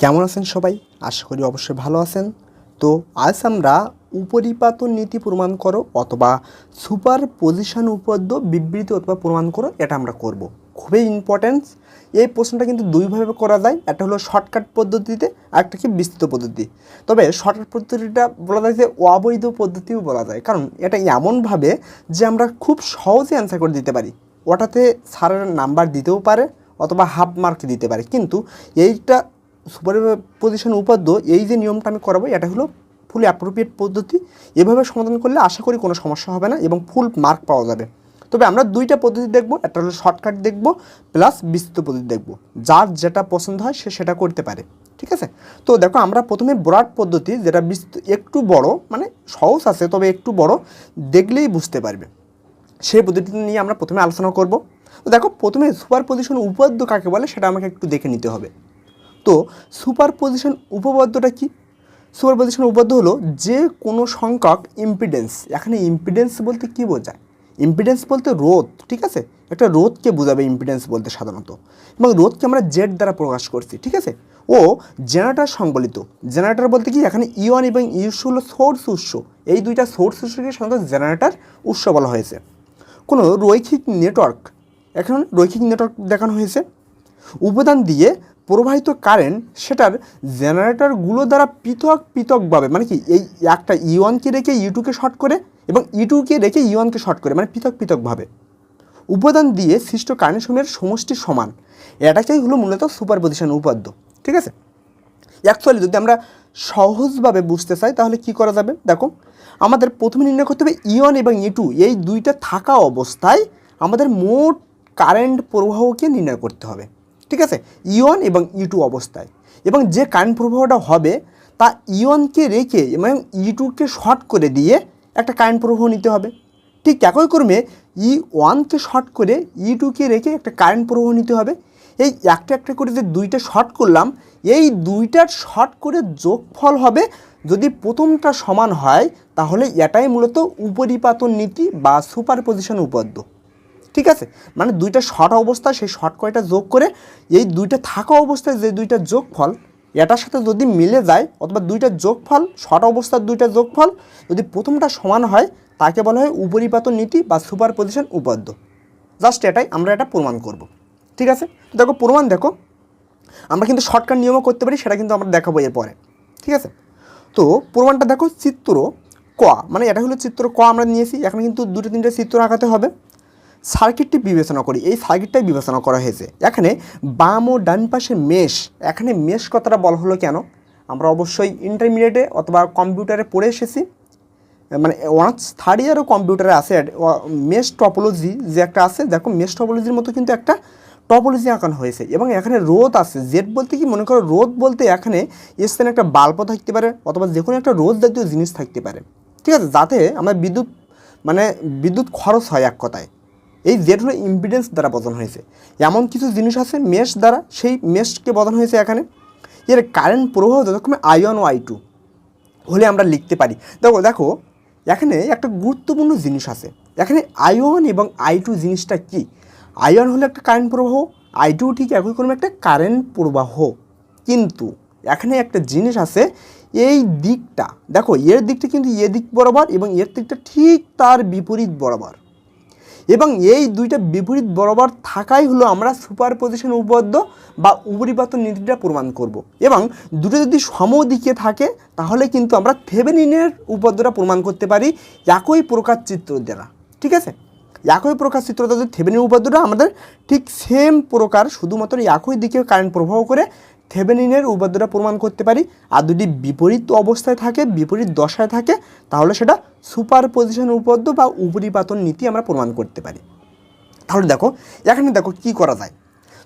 কেমন আছেন সবাই? আশা করি অবশ্যই ভালো আছেন। তো আজ আমরা উপরিপাত নীতি প্রমাণ করো অথবা সুপার পজিশন উপপাদ্য বিবৃতি অথবা প্রমাণ করো, এটা আমরা করব। খুবই ইম্পর্ট্যান্স এই প্রশ্নটা কিন্তু দুইভাবে করা যায়। একটা হলো শর্টকাট পদ্ধতিতে একটা কি বিস্তৃত পদ্ধতি। তবে শর্টকাট পদ্ধতিটা বলা যায় যে অবৈধ পদ্ধতিও বলা যায়। কারণ এটা এমনভাবে যে আমরা খুব সহজে অ্যান্সার করে দিতে পারি। ওটাতে স্যারের নাম্বার দিতেও পারে, অথবা হাফ মার্ক দিতে পারে। কিন্তু এইটা সুপার পজিশন উপাদ্য, এই যে নিয়মটা আমি করাবো, এটা হলো ফুল অ্যাপ্রোপ্রিয়েট পদ্ধতি। এভাবে সমাধান করলে আশা করি কোনো সমস্যা হবে না এবং ফুল মার্ক পাওয়া যাবে। তবে আমরা দুইটা পদ্ধতি দেখব, একটা হলো শর্টকাট দেখব প্লাস বিস্তৃত পদ্ধতি দেখব। যার যেটা পছন্দ হয় সে সেটা করতে পারে, ঠিক আছে? তো দেখো, আমরা প্রথমে ব্রড পদ্ধতি, যেটা একটু বড় মানে সহজ আছে, তবে একটু বড়, দেখলেই বুঝতে পারবে। সেই পদ্ধতি নিয়ে আমরা প্রথমে আলোচনা করব। তো দেখো, প্রথমে সুপার পজিশন উপপাদ্য কাকে বলে সেটা আমাকে একটু দেখে নিতে হবে। তো সুপার পজিশন উপপাদ্যটা কি? সুপার পজিশন উপপাদ্য হলো যে কোনো সংখ্যক ইম্পিডেন্স এখানে ইম্পিডেন্স বলতে কি বোঝায়? ইম্পিডেন্স বলতে রোধ, ঠিক আছে? একটা রোধকে বোঝাবে ইম্পিডেন্স বলতে সাধারণত। এবং রোধকে আমরা জেড দ্বারা প্রকাশ করছি, ঠিক আছে? ও জেনারেটর সংবলিত। জেনারেটর বলতে কি? এখানে ইওয়ান এবং ইউস হলো সোর্স উৎস। এই দুইটা সোর্স উৎসকে সাধারণত জেনারেটর উৎস বলা হয়েছে। কোনো রৈখিক নেটওয়ার্ক এখন রৈখিক নেটওয়ার্ক দেখানো হয়েছে। উপাদান দিয়ে প্রবাহিত কারেন্ট সেটার জেনারেটরগুলো দ্বারা পৃথক পৃথকভাবে মানে কি, এই একটা ইওয়ানকে রেখে ইউটুকে শর্ট করে এবং ইটুকে রেখে ইওয়ানকে শর্ট করে মানে পৃথক পৃথকভাবে। উপাদান দিয়ে সৃষ্ট কারেন্ট সমূহের সমষ্টি সমান। এটাকেই হলো মূলত সুপারপজিশন উপাদ্য ঠিক আছে? অ্যাকচুয়ালি যদি আমরা সহজভাবে বুঝতে চাই, তাহলে কি করা যাবে? দেখো, আমাদের প্রথমে নির্ণয় করতে হবে ইওয়ান এবং ই টু এই দুইটা থাকা অবস্থায় আমাদের মোট কারেন্ট প্রবাহকে নির্ণয় করতে হবে। ঠিক আছে? ইওয়ান এবং ই টু অবস্থায়। এবং যে কারেন্ট প্রবাহটা হবে, তা ইওয়ানকে রেখে এবং ই টুকে শর্ট করে দিয়ে একটা কারেন্ট প্রবাহ নিতে হবে। ঠিক একই ক্রমে ই ওয়ানকে শর্ট করে ই টুকে রেখে একটা কারেন্ট প্রবাহ নিতে হবে। এই একটা একটা করে যে দুইটা শর্ট করলাম, এই দুইটার শর্ট করে যোগফল হবে যদি প্রথমটা সমান হয়, তাহলে এটাই মূলত উপরিপাতন নীতি বা সুপার পজিশন উপপাদ্য। ঠিক আছে? মানে দুইটা শর্ট অবস্থা, সেই শর্ট কয়টা যোগ করে এই দুইটা থাকা অবস্থায় যে দুইটা যোগফল, এটার সাথে যদি মিলে যায়, অথবা দুইটা যোগফল শর্ট অবস্থার দুইটা যোগফল যদি প্রথমটা সমান হয়, তাকে বলা হয় উপরিপাতন নীতি বা সুপার পজিশন উপাদ্য জাস্ট এটাই আমরা এটা প্রমাণ করব। ঠিক আছে? দেখো, প্রমাণ দেখো। আমরা কিন্তু শর্টকাট নিয়মও করতে পারি, সেটা কিন্তু আমরা দেখাবো এরপরে। ঠিক আছে? তো, প্রমাণটা দেখো, চিত্র ক। মানে এটা হলো চিত্র ক আমরা নিয়েছি, এখন কিন্তু দুটো তিনটে চিত্র আঁকাতে হবে। সার্কিটটি বিবেচনা করি, এই সার্কিটটাই বিবেচনা করা হয়েছে। এখানে বাম ও ডান পাশে মেশ, এখানে মেশ কথাটা বলা হলো কেন? আমরা অবশ্যই ইন্টারমিডিয়েটে অথবা কম্পিউটারে পড়ে এসেছি। মানে ওয়ান্স থার্ড ইয়ারও কম্পিউটারে আছে মেশ টপোলজি যে একটা আছে, দেখো মেশ টপোলজির মতো কিন্তু একটা টপোলজি আঁকানো হয়েছে। এবং এখানে রোদ আছে জেড বলতে কি মনে করো রোদ বলতে এখানে স্থানে একটা বাল্বও থাকতে পারে, অথবা যে কোনো একটা রোদ জাতীয় জিনিস থাকতে পারে। ঠিক আছে? যাতে আমরা বিদ্যুৎ মানে বিদ্যুৎ খরচ হয় এক কথায়। এই জেড হলো ইম্পিডেন্স দ্বারা বোঝানো হয়েছে। এমন কিছু জিনিস আছে মেশ দ্বারা সেই মেশকে বোঝানো হয়েছে এখানে। এর কারেন্ট প্রবাহ যতক্ষণে আই ওয়ান ও আই টু হলে আমরা লিখতে পারি। দেখো দেখো, এখানে একটা গুরুত্বপূর্ণ জিনিস আছে। এখানে আই ওয়ান এবং আই টু জিনিসটা কি? আই ওয়ান হলো একটা কারেন্ট প্রবাহ আই টু ঠিক একই কোনো একটা কারেন্ট প্রবাহ। কিন্তু এখানে একটা জিনিস আছে, এই দিকটা। দেখো, এর দিকটা কিন্তু এ দিক বরাবর এবং এর দিকটা ঠিক তার বিপরীত বরাবর। এবং এই দুইটা বিপরীত বরাবর থাকাই হলো আমরা সুপার পজিশন উপপাদ্য বা উপরিপাত নীতিটা প্রমাণ করব। এবং দুটো যদি সমদিকে থাকে, তাহলে কিন্তু আমরা থেভেনিনের উপপাদ্যটা প্রমাণ করতে পারি একই প্রকার চিত্র দ্বারা ঠিক আছে একই প্রকার চিত্র যদি থেভেনিন উপপাদ্যটা আমাদের ঠিক সেম প্রকার, শুধুমাত্র একই দিকে কারেন্ট প্রবাহ করে থেভেনিনের উপপাদ্যটা প্রমাণ করতে পারি। আর যদি বিপরীত অবস্থায় থাকে, বিপরীত দশায় থাকে, তাহলে সেটা সুপার পজিশন উপপাদ্য বা উপরিপাতন নীতি আমরা প্রমাণ করতে পারি। তাহলে দেখো, এখানে দেখো কি করা যায়।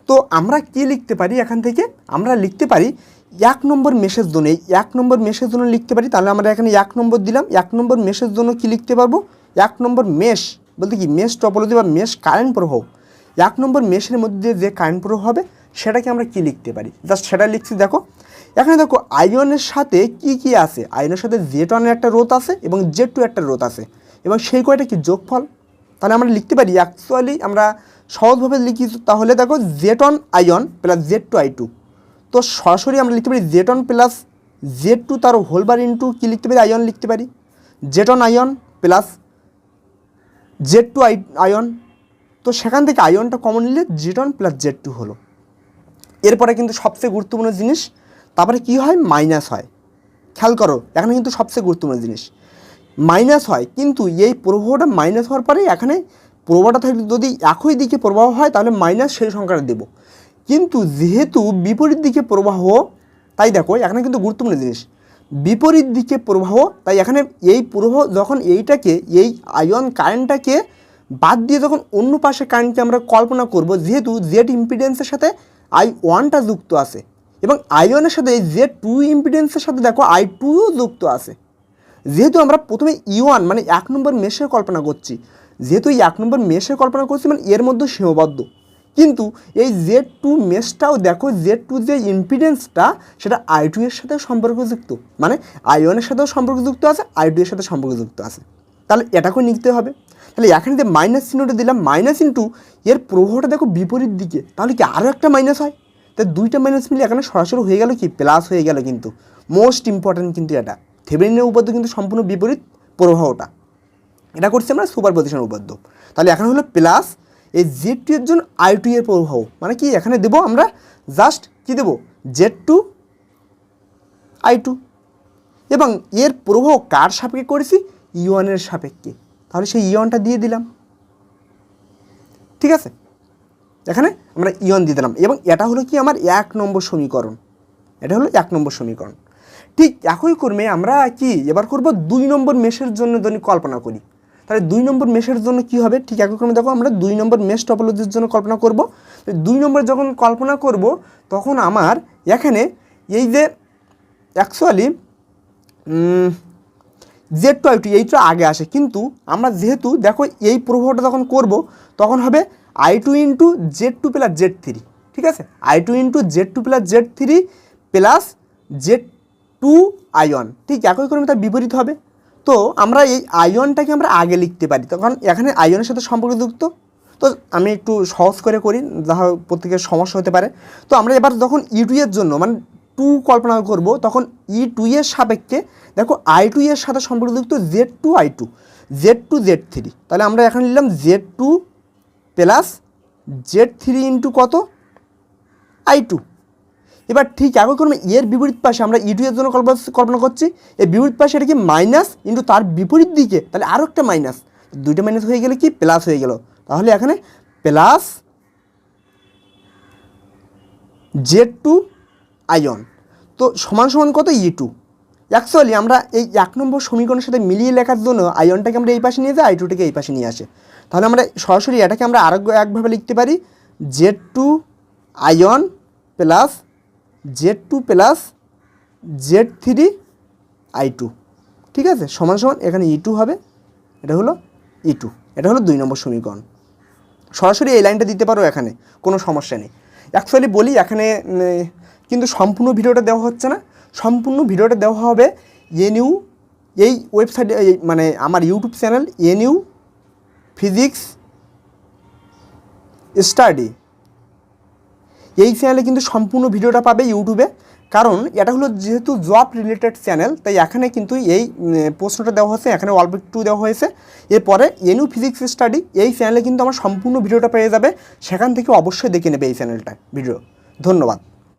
তো আমরা কি লিখতে পারি এখান থেকে? আমরা লিখতে পারি এক নম্বর মেসের জন্য এই এক নম্বর মেসের জন্য লিখতে পারি। তাহলে আমরা এখানে এক নম্বর দিলাম। এক নম্বর মেসের জন্য কি লিখতে পারব? এক নম্বর মেশ, বলতে কি মেশ টপোলজি বা মেশ কারেন্ট প্রবাহ। এক নম্বর মেশের মধ্যে যে কারেন্ট প্রবাহ হবে সেটাকে আমরা কি লিখতে পারি? জাস্ট সেটা লিখছি, দেখো। এখানে দেখো আয়নের সাথে কি কি আছে? আয়নের সাথে জেড ওয়ানের একটা রোধ আছে এবং জেড টু একটা রোধ আছে। এবং সেই কয়টা কি যোগফল? তাহলে আমরা লিখতে পারি অ্যাকচুয়ালি আমরা সহজভাবে লিখি, তাহলে দেখো Z one I one plus Z two I two তো সরাসরি আমরা লিখতে পারি Z one plus Z two তার হোল বার ইন্টু কী লিখতে পারি? আয়ন লিখতে পারি। Z one I one plus Z two I I one তো সেখান থেকে আয়নটা কমন নিলে Z one plus Z two হলো। এরপরে কিন্তু সবচেয়ে গুরুত্বপূর্ণ জিনিস, তারপরে কি হয়? মাইনাস হয়। খেয়াল করো, এখানে কিন্তু সবচেয়ে গুরুত্বপূর্ণ জিনিস। মাইনাস হয়, কিন্তু এই প্রবাহটা মাইনাস হওয়ার পরে এখানে প্রবাহটা থাকলে যদি একই দিকে প্রবাহ হয়, তাহলে মাইনাস সেই সংখ্যাটা দেব। কিন্তু যেহেতু বিপরীত দিকে প্রবাহ, তাই দেখো, এখানে কিন্তু গুরুত্বপূর্ণ জিনিস। বিপরীত দিকে প্রবাহ, তাই এখানে এই প্রবাহ যখন এইটাকে, এই আয়ন কারেন্টটাকে বাদ দিয়ে যখন অন্য পাশে কারেন্টকে আমরা কল্পনা করব, যেহেতু জেড ইম্পিডেন্সের সাথে আই ওয়ানটা যুক্ত আছে। এবং আইওনের সাথে এই জেড টু ইম্পিডেন্সের সাথে দেখো আই টুও যুক্ত আছে। যেহেতু আমরা প্রথমে ই ওয়ান মানে এক নম্বর মেশের কল্পনা করছি, যেহেতু এই এক নম্বর মেশের কল্পনা করছি মানে এর মধ্যে সীমাবদ্ধ। কিন্তু এই জেড টু মেশটাও দেখো জেড টু যে ইম্পিডেন্সটা সেটা আই টু এর সাথে সম্পর্কযুক্ত। মানে আইওনের সাথেও সম্পর্কযুক্ত আছে, আই টু এর সাথে সম্পর্কযুক্ত আছে। তাহলে এটাকেও নিতে হবে। তাহলে এখানে যে মাইনাস চিহ্নটা দিলাম মাইনাস ইন্টু এর প্রভাবটা দেখো বিপরীত দিকে, তাহলে কি আরও একটা মাইনাস হয়? তাই দুইটা মাইনাস মিলে এখানে সরাসরি হয়ে গেল কি? প্লাস হয়ে গেল কিন্তু। মোস্ট ইম্পর্ট্যান্ট কিন্তু এটা। থেভেনিনের উপপাদ্য কিন্তু সম্পূর্ণ বিপরীত প্রবাহটা। এটা করছি আমরা সুপার পজিশন উপপাদ্য তাহলে এখানে হলো প্লাস এই জেড টু এর জন্য আই টু এর প্রবাহ। মানে কি? এখানে দেবো আমরা জাস্ট কি দেবো? জেড টু আই টু এবং এর প্রবাহ কার সাপেক্ষে করেছি? ইওয়ানের সাপেক্ষে। তাহলে সেই ইয়নটা দিয়ে দিলাম। ঠিক আছে? এখানে আমরা ইয়ন দিয়ে দিলাম। এবং এটা হলো কি আমার এক নম্বর সমীকরণ। এটা হলো এক নম্বর সমীকরণ। ঠিক একই কর্মে আমরা কি এবার করব? দুই নম্বর মেশের জন্য যদি কল্পনা করি। তাহলে দুই নম্বর মেশের জন্য কি হবে? ঠিক একই ক্রমে দেখো আমরা দুই নম্বর মেশ টপোলজির জন্য কল্পনা করব। দুই নম্বর যখন কল্পনা করব, তখন আমার এখানে এই যে actually Z two I two এইটা আগে আসে। কিন্তু আমরা যেহেতু দেখো এই প্রভাবটা যখন করব, তখন হবে I two into Z two plus Z three ঠিক আছে? I two into Z two plus Z three plus Z two I one ঠিক একই ক্রমে তার বিপরীত হবে। তো আমরা এই আয়নটাকে আমরা আগে লিখতে পারি। তখন এখানে আয়নের সাথে সম্পর্কযুক্ত। তো আমি একটু সহজ করে করি যা প্রত্যেকের সমস্যা হতে পারে। তো আমরা এবার যখন ই টু এর জন্য মানে টু কল্পনা করব, তখন ই টু এর সাপেক্ষে দেখো আই টু এর সাথে সম্পর্কযুক্ত Z two I two Z two Z three তাহলে আমরা এখানে নিলাম Z two plus Z three into কত? আই টু এবার ঠিক একই ক্রমে এর বিপরীত পাশে আমরা ই টু এর জন্য কল্পনা কল্পনা করছি এর বিপরীত পাশে এটা কি মাইনাস ইন্টু তার বিপরীত দিকে, তাহলে আরও একটা মাইনাস দুইটা মাইনাস হয়ে গেলে কি? প্লাস হয়ে গেল, তাহলে এখানে প্লাস জেড টু আয়ন। তো সমান সমান কত? ই টু অ্যাকচুয়ালি আমরা এই এক নম্বর সমীকরণের সাথে মিলিয়ে লেখার জন্য আয়নটাকে আমরা এই পাশে নিয়ে যাই আই টুটাকে এই পাশে নিয়ে আসে। তাহলে আমরা সরাসরি এটাকে আমরা আরও একভাবে লিখতে পারি Z two I one plus Z two plus Z three I two ঠিক আছে? সমান সমান এখানে ই টু হবে। এটা হলো ই টু এটা হলো দুই নম্বর সমীকরণ। সরাসরি এই লাইনটা দিতে পারো এখানে, কোনো সমস্যা নেই। অ্যাকচুয়ালি বলি, এখানে কিন্তু সম্পূর্ণ ভিডিওটা দেওয়া হচ্ছে না। সম্পূর্ণ ভিডিওটা দেওয়া হবে এনইউ, এই ওয়েবসাইটে মানে আমার YouTube channel NU physics study এই চ্যানেলে কিন্তু সম্পূর্ণ ভিডিওটা পাবে ইউটিউবে কারণ এটা হলো যেহেতু জব রিলেটেড চ্যানেল তাই এখানে কিন্তু এই প্রশ্নটা দেওয়া হয়েছে, এখানে অল্প একটু দেওয়া হয়েছে। এরপরে এনু ফিজিক্স স্টাডি এই চ্যানেলে কিন্তু আমার সম্পূর্ণ ভিডিওটা পেয়ে যাবে। সেখান থেকে অবশ্যই দেখে নেবে এই চ্যানেলটা ভিডিও ধন্যবাদ।